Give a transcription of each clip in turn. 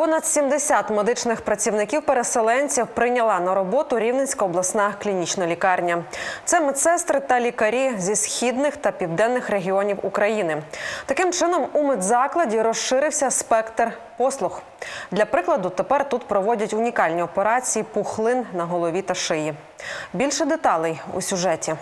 Понад 70 медичних працівників-переселенців прийняла на роботу Рівненська обласна клінічна лікарня. Це медсестри та лікарі зі східних та південних регіонів України. Таким чином, у медзакладі розширився спектр послуг. Для прикладу, тепер тут проводять унікальні операції пухлин на голові та шиї. Більше деталей у сюжеті.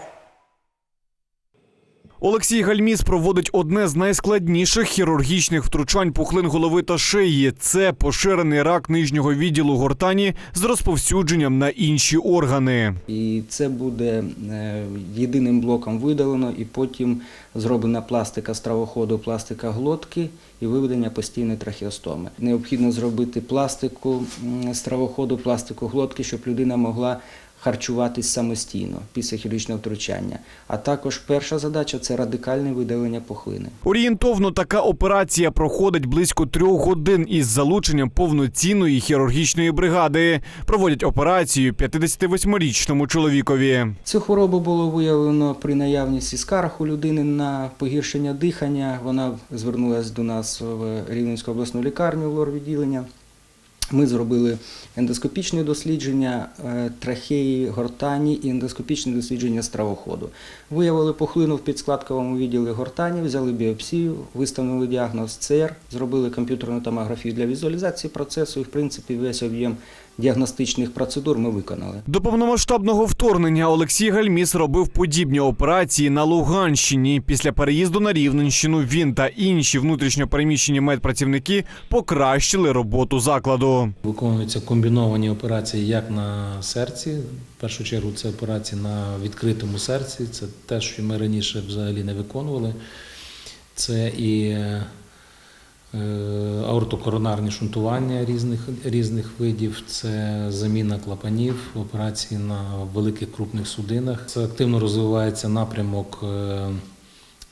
Олексій Гальміс проводить одне з найскладніших хірургічних втручань пухлин голови та шиї. Це поширений рак нижнього відділу гортані з розповсюдженням на інші органи. І це буде е, єдиним блоком видалено, і потім зроблена пластика стравоходу, пластика глотки і виведення постійної трахеостоми. Необхідно зробити пластику стравоходу, пластику глотки, щоб людина могла харчуватись самостійно після хірургічного втручання. А також перша задача це радикальне видалення пухлини. Орієнтовно така операція проходить близько трьох годин із залученням повноцінної хірургічної бригади. Проводять операцію 58-річному чоловікові. Цю хворобу було виявлено при наявності скарг у людини на погіршення дихання. Вона звернулася до нас в Рівненську обласну лікарню в лор-відділення. Ми зробили ендоскопічне дослідження е, трахеї, гортані і ендоскопічне дослідження стравоходу. Виявили пухлину в підскладковому відділі гортані, взяли біопсію, виставили діагноз ЦР, зробили комп'ютерну томографію для візуалізації процесу і, в принципі, весь об'єм діагностичних процедур ми виконали. До повномасштабного вторгнення Олексій Гальміс робив подібні операції на Луганщині. Після переїзду на Рівненщину він та інші внутрішньопереміщені медпрацівники покращили роботу закладу. Виконуються комбіновані операції як на серці. В першу чергу це операції на відкритому серці. Це те, що ми раніше взагалі не виконували. Це і е, аортокоронарні шунтування різних, різних видів, це заміна клапанів, операції на великих крупних судинах. Це активно розвивається напрямок, е,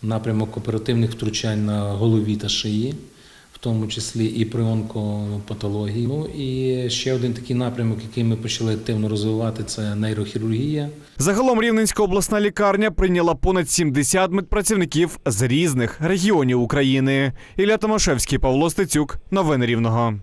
напрямок оперативних втручань на голові та шиї тому числі і при онкопатології. Ну і ще один такий напрямок, який ми почали активно розвивати, це нейрохірургія. Загалом Рівненська обласна лікарня прийняла понад 70 медпрацівників з різних регіонів України. Ілля Томашевський, Павло Стецюк. Новини Рівного.